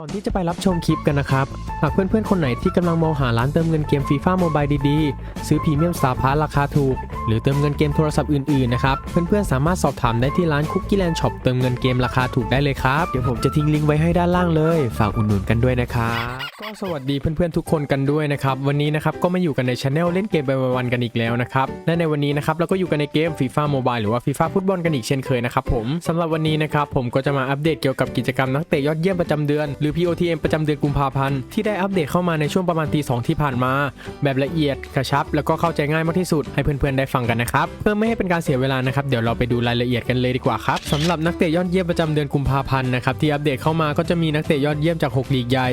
ก่อนที่จะไปรับชมคลิปกันนะครับ หากเพื่อนๆ คนไหนที่กำลังมองหาร้านเติมเงินเกมฟีฟ่าโมบายดีๆ ซื้อพรีเมียมสตาร์พาร์ราคาถูก หรือเติมเงินเกมโทรศัพท์อื่นๆนะครับ เพื่อนๆสามารถสอบถามได้ที่ร้านคุกกี้แลนด์ช็อปเติมเงินเกมราคาถูกได้เลยครับ เดี๋ยวผมจะทิ้งลิงก์ไว้ให้ด้านล่างเลย ฝากอุดหนุนกันด้วยนะครับก็สวัสดีเพื่อนๆทุกคนกันด้วยนะครับวันนี้นะครับก็มาอยู่กันในช anel เล่นเกมไปวันๆกันอีกแล้วนะครับและในวันนี้นะครับเราก็อยู่กันในเกมฟีฟ่าโมบายหรือว่าฟีฟ่าฟุตบอลกันอีกเช่นเคยนะครับผมสำหรับวันนี้นะครับผมก็จะมาอัปเดตเกี่ยวกับกิจกรรมนักเตะยอดเยี่ยมประจำเดือน หรือ POTM ประจำเดือนกุมภาพันธ์ที่ได้อัปเดตเข้ามาในช่วงประมาณตีสองที่ผ่านมา แบบละเอียดกระชับ แล้วก็เข้าใจง่ายมากที่สุดให้เพื่อนๆได้ฟังกันนะครับ เพื่อไม่ให้เป็นการเสียเวลานะครับ เดี๋ยวเราไปดูรายละเอียดกันเลยดีกว่าครับสำหรับนักเตะยอดเยี่ยมประจำเดือนกุมภาพันธ์นะครับที่อัปเดตเข้ามาก็จะมีนักเตะยอดเยี่ยมจาก 6 ลีกใหญ่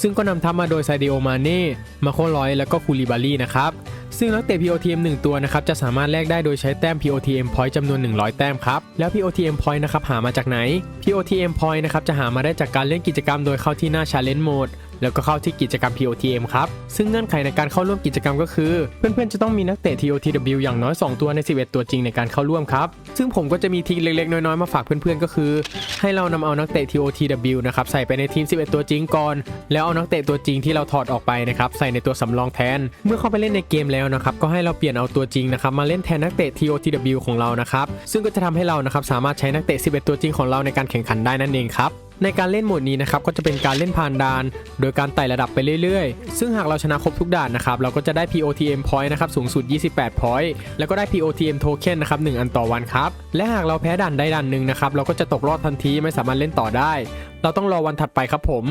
ซึ่งก็นำทัพมาโดยไซเดโอมาเน่ มาโคลอย แล้วก็คูลิบารีนะครับซึ่งนักเตะ POTM 1 ตัวนะครับจะสามารถแลกได้โดยใช้แต้ม POTM point จำนวน 100 แต้มครับ แล้ว POTM point นะครับหามาจากไหน POTM point นะครับจะหามาได้จากการเล่นกิจกรรมโดยเข้าที่หน้า Challenge Mode แล้วก็เข้าที่กิจกรรม POTM ครับ ซึ่งเงื่อนไขในการเข้าร่วมกิจกรรมก็คือ เพื่อนๆ จะต้องมีนักเตะ TOTW อย่างน้อย 2 ตัวใน 11 ตัวจริงในการเข้าร่วมครับ ซึ่งผมก็จะมีทริคเล็กๆ น้อยๆ มาฝากเพื่อนๆ ก็คือ ให้เรานำเอานักเตะ TOTW นะครับใส่ไปในทีม 11 ตัวจริงก่อน แล้วเอานักเตะตัวจริงที่เราถอดออกไปนะครับใส่ในตัวสำรองแทน เมื่อเข้าไปเล่นในเกมแล้วนะครับก็ให้เราเปลี่ยนเอาตัวจริงนะครับมาเล่นแทนนักเตะ TOTW ของเรานะครับซึ่งก็จะทำให้เรานะครับสามารถใช้นักเตะ 11 ตัวจริงของเราในการแข่งขันได้นั่นเองครับในการเล่นโหมดนี้นะครับก็จะเป็นการเล่นผ่านด่าน โดยการไต่ระดับไปเรื่อยๆ ซึ่งหากเราชนะครบทุกด่านนะครับเราก็จะได้ POTM point นะครับสูงสุด 28 point แล้วก็ได้ POTM token นะครับ1อันต่อวันครับ และหากเราแพ้ด่านใดด่านหนึ่งนะครับเราก็จะตกรอบทันทีไม่สามารถเล่นต่อได้ เราต้องรอวันถัดไปครับผม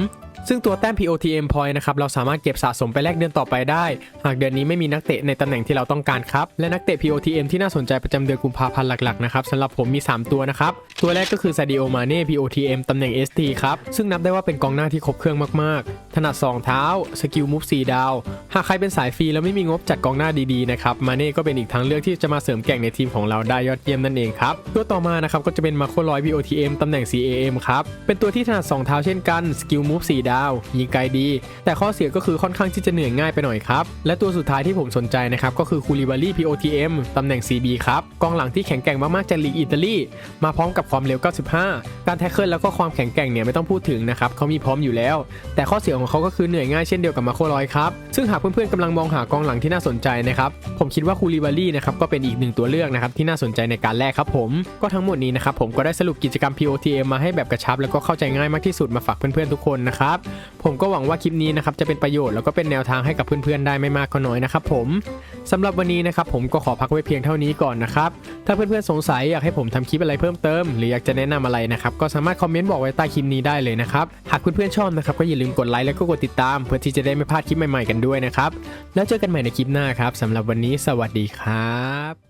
ซึ่งตัวแต้ม POTM point นะครับเราสามารถเก็บสะสมไปแลกเดือนต่อไปได้ หากเดือนนี้ไม่มีนักเตะในตำแหน่งที่เราต้องการครับ และนักเตะ POTM ที่น่าสนใจประจำเดือนกุมภาพันธ์หลักๆนะครับสำหรับผมมี 3 ตัวนะครับ ตัวแรกก็คือ Sadio Mane POTM ตำแหน่ง ST ครับ ซึ่งนับได้ว่าเป็นกองหน้าที่ครบเครื่องมากๆ ถนัด2เท้า สกิลมูฟ4ดาว หากใครเป็นสายฟรีแล้วไม่มีงบจัดกองหน้าดีๆนะครับ มาเน่ก็เป็นอีกทางเลือกที่จะมาเสริมแก่งในทีมของเราได้ยอดเยี่ยมนั่นเองครับ ตัวต่อมานะครับก็จะเป็นมาโคลอย POTM ตำแหน่ง CAM ครับ เป็นตัวที่ถนัด2เท้าเช่นกัน สกิลมูฟ4ดาวยิงไกลดี แต่ข้อเสียก็คือค่อนข้างที่จะเหนื่อยง่ายไปหน่อยครับ และตัวสุดท้ายที่ผมสนใจนะครับก็คือคูลิบาลี POTM ตำแหน่ง CB ครับกองหลังที่แข็งแกร่งมากๆจากลีกอิตาลีมาพร้อมกับความเร็ว 95 การแท็กเกิลแล้วก็ความแข็งแกร่งเนี่ยไม่ต้องพูดถึงนะครับเขามีพร้อมอยู่แล้ว แต่ข้อเสียของเขาก็คือเหนื่อยง่ายเช่นเดียวกับมาโคลอยครับซึ่งหากเพื่อนๆกำลังมองหากองหลังที่น่าสนใจนะครับผมคิดว่าคูลิบาลีนะครับก็เป็นอีกหนึ่งตัวเลือกนะครับที่น่าสนใจในการแลกครับผมก็ทั้งหมดนี้นะครับผมก็ได้สรุปกิจกรรม POTM มาให้แบบกระชับแล้วก็เข้าใจง่ายมากที่สุดมาฝากเพื่อนๆทุกคนนะครับผมก็หวังว่าคลิปนี้นะครับจะเป็นประโยชน์แล้วก็เป็นแนวทางให้กับเพื่อนๆได้ไม่มากก็น้อยนะครับผมสำหรับวันนี้นะครับผมก็ขอพักไว้เพียงเท่านี้ก่อนนะครับถ้าเพื่อนๆสงสัยอยากให้ผมทำคลิปอะไรเพิ่มเติม หรืออยากจะแนะนำอะไรนะครับก็สามารถคอมเมนต์บอกไว้ใต้คลิปนี้ได้เลยนะครับหากเพื่อนๆชอบนะครับก็อย่าลืมกดไลค์แล้วก็กดติดตาม เพื่อที่จะได้ไม่พลาดคลิปใหม่ๆกันด้วยนะครับแล้วเจอกันใหม่ในคลิปหน้าครับสำหรับวันนี้สวัสดีครับ